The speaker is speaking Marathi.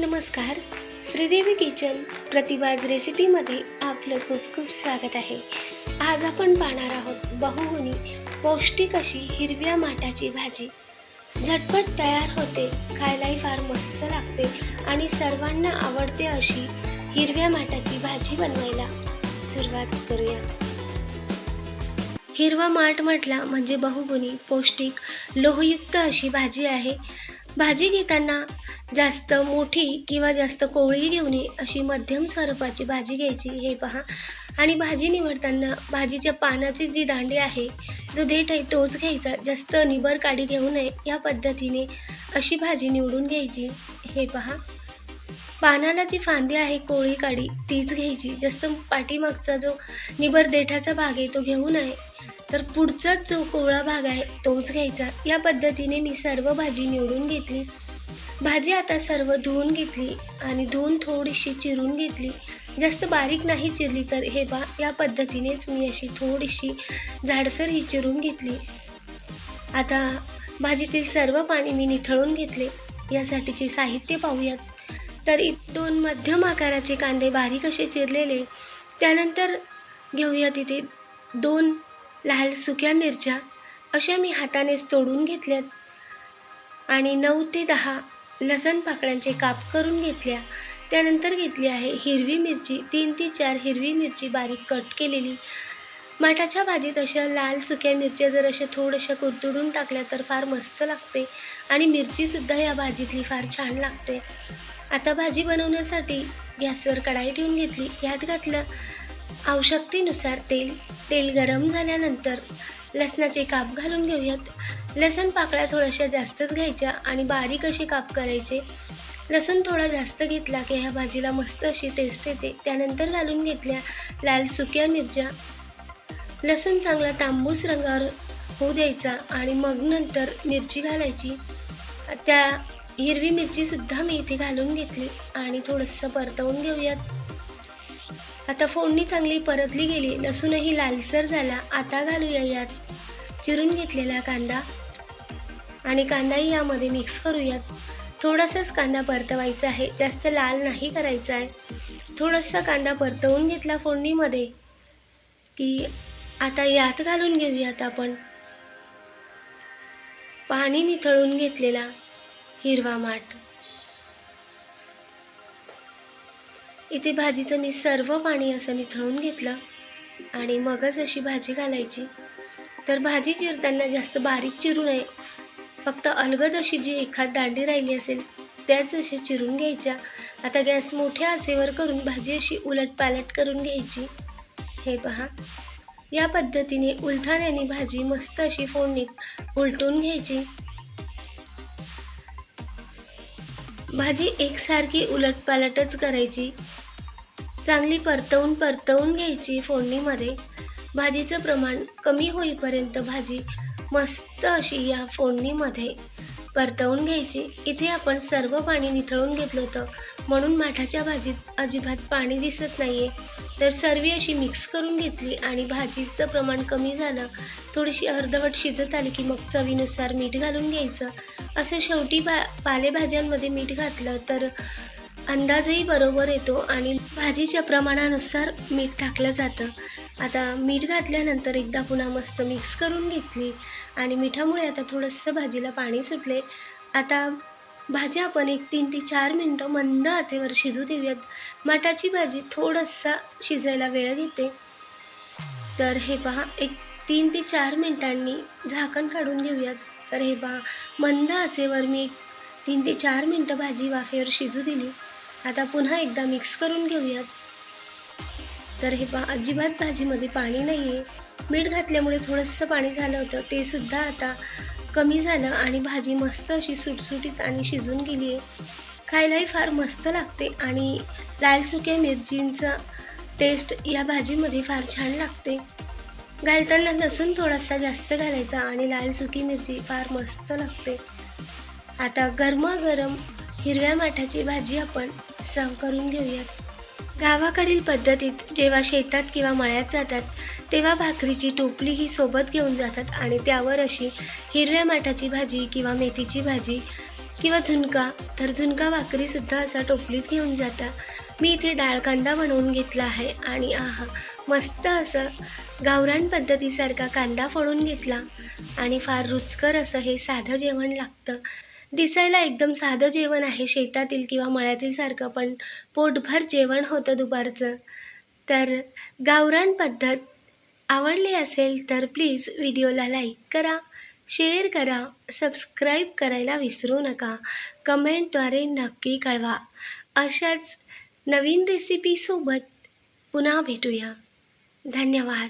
नमस्कार. श्रीदेवी किचन प्रतिभाज रेसिपीमध्ये आपलं खूप खूप स्वागत आहे. आज आपण पाहणार आहोत बहुगुणी पौष्टिक अशी हिरव्या माठाची भाजी. झटपट तयार होते खायलाही फार मस्त लागते आणि सर्वांना आवडते अशी हिरव्या माठाची भाजी बनवायला सुरुवात करूया. हिरवा माठ म्हटला म्हणजे बहुगुणी पौष्टिक लोहयुक्त अशी भाजी आहे. भाजी घेताना जास्त मोठी किंवा जास्त कोवळी घेऊ नये अशी मध्यम स्वरूपाची भाजी घ्यायची. हे पहा. आणि भाजी निवडताना भाजीच्या पानाची जी दांडी आहे जो देठ आहे तोच घ्यायचा. जास्त निबर काडी घेऊ नये. या पद्धतीने अशी भाजी निवडून घ्यायची. हे पहा. पानाला जी फांदी आहे कोळी काडी तीच घ्यायची. जास्त पाठीमागचा जो निबर देठाचा भाग आहे तो घेऊ नये. तर पुढचाच जो कोवळा भाग आहे तोच घ्यायचा. या पद्धतीने मी सर्व भाजी निवडून घेतली. भाजी आता सर्व धुवून घेतली आणि धुवून थोडीशी चिरून घेतली. जास्त बारीक नाही चिरली तर हे बा या पद्धतीनेच मी अशी थोडीशी जाडसर ही चिरून घेतली. आता भाजीतील सर्व पाणी मी निथळून घेतले. यासाठीचे साहित्य पाहूयात. तर इ दोन मध्यम आकाराचे कांदे बारीक असे चिरलेले. त्यानंतर घेऊया तिथे दोन लाल सुक्या मिरच्या अशा मी हातानेच तोडून घेतल्यात. आणि नऊ ते दहा लसण पाकळ्यांचे काप करून घेतल्या. त्यानंतर घेतली आहे हिरवी मिरची. तीन ते चार हिरवी मिरची बारीक कट केलेली. माठाच्या भाजीत अशा लाल सुक्या मिरच्या जर अशा थोड्याशा कुरतुडून टाकल्या तर फार मस्त लागते. आणि मिरचीसुद्धा या भाजीतली फार छान लागते. आता भाजी बनवण्यासाठी गॅसवर कढाई ठेवून घेतली. यात घातलं आवश्यकतेनुसार तेल तेल गरम झाल्यानंतर लसणाचे काप घालून घेऊयात. लसण पाकळ्या थोड्याशा जास्तच घ्यायच्या आणि बारीक असे काप करायचे. लसूण थोडा जास्त घेतला की ह्या भाजीला मस्त अशी टेस्ट येते. त्यानंतर घालून घेतल्या लाल सुक्या मिरच्या. लसूण चांगला तांबूस रंगावर होऊ द्यायचा आणि मग नंतर मिरची घालायची. त्या हिरवी मिरचीसुद्धा मी इथे घालून घेतली आणि थोडंसं परतवून घेऊयात. आता फोडणी चांगली परतली गेली लसूणही लालसर झाला. आता घालूया यात. चिरून घेतलेला कांदा. आणि कांदाही यामध्ये मिक्स करूयात. थोडासाच कांदा परतवायचा आहे. जास्त लाल नाही करायचा आहे. थोडासा कांदा परतवून घेतला फोडणीमध्ये. की आता यात घालून घेऊयात आपण. पाणी निथळून घेतलेला हिरवा माठ. इथे भाजीचं मी सर्व पाणी असं निथळून घेतलं आणि मगच अशी भाजी घालायची. तर भाजी चिरताना जास्त बारीक चिरू नये. फक्त अलगद अशी जी एखाद दांडी राहिली असेल त्याच अशी चिरून घ्यायच्या. आता गॅस मोठ्या आचेवर करून भाजी अशी उलटपालट करून घ्यायची. हे पहा. या पद्धतीने उलथाण्याने भाजी मस्त अशी फोडणीत उलटून घ्यायची. भाजी एकसारखी उलटपालटच करायची. चांगली परतवून परतवून घ्यायची फोडणीमध्ये. भाजीचं प्रमाण कमी होईपर्यंत भाजी मस्त अशी या फोडणीमध्ये परतवून घ्यायची. इथे आपण सर्व पाणी निथळून घेतलं होतं. म्हणून माठाच्या भाजीत अजिबात पाणी दिसत नाही आहे तर सर्व अशी मिक्स करून घेतली आणि भाजीचं प्रमाण कमी झालं. थोडीशी अर्धवट शिजत आली की मग चवीनुसार मीठ घालून घ्यायचं. असं शेवटी पा पालेभाज्यांमध्ये मीठ घातलं तर अंदाजही बरोबर येतो आणि भाजीच्या प्रमाणानुसार मीठ टाकलं जातं. आता मीठ घातल्यानंतर एकदा पुन्हा मस्त मिक्स करून घेतली आणि मिठामुळे आता थोडंसं भाजीला पाणी सुटले. आता भाजी आपण एक तीन ते चार मिनटं मंद आचेवर शिजू देऊयात. मटाची भाजी थोडंसं शिजायला वेळ घेते तर हे पहा एक तीन ते चार मिनटांनी झाकण काढून घेऊयात. तर हे पहा मंद आचेवर मी एक तीन ते चार मिनटं भाजी वाफेवर शिजू दिली. आता पुन्हा एकदा मिक्स करून घेऊयात. तर हे पहा अजिबात भाजीमध्ये पाणी नाही आहे मीठ घातल्यामुळे थोडंसं पाणी झालं होतं. ते सुद्धा आता कमी झालं आणि भाजी मस्त अशी सुटसुटीत आणि शिजून गेली आहे खायलाही फार मस्त लागते आणि लाल सुक्या मिरचींचा टेस्ट या भाजीमध्ये फार छान लागते. घालताना लसूण थोडासा जास्त घालायचा आणि लाल सुकी मिरची फार मस्त लागते. आता गरमागरम हिरव्या माठाची भाजी आपण सर्व करून घेऊयात. गावाकडील पद्धतीत जेव्हा शेतात किंवा मळ्यात जातात तेव्हा भाकरीची टोपली ही सोबत घेऊन जातात आणि त्यावर अशी हिरव्या माठाची भाजी किंवा मेथीची भाजी किंवा झुणका तर झुणका भाकरीसुद्धा असा टोपलीत घेऊन जाता. मी इथे डाळ कांदा बनवून घेतला आहे आणि आहा मस्त असं गावरान पद्धतीसारखा कांदा फोडून घेतला आणि फार रुचकर असं हे साधं जेवण लागतं. दिसायला एकदम साधं जेवण आहे शेतातील किंवा मळ्यातील सारखं पण पोटभर जेवण होतं दुपारचं. तर गावरान पद्धत आवडली असेल तर प्लीज व्हिडिओला लाईक करा शेअर करा सबस्क्राईब करायला विसरू नका. कमेंटद्वारे नक्की कळवा. अशाच नवीन रेसिपीसोबत पुन्हा भेटूया. धन्यवाद.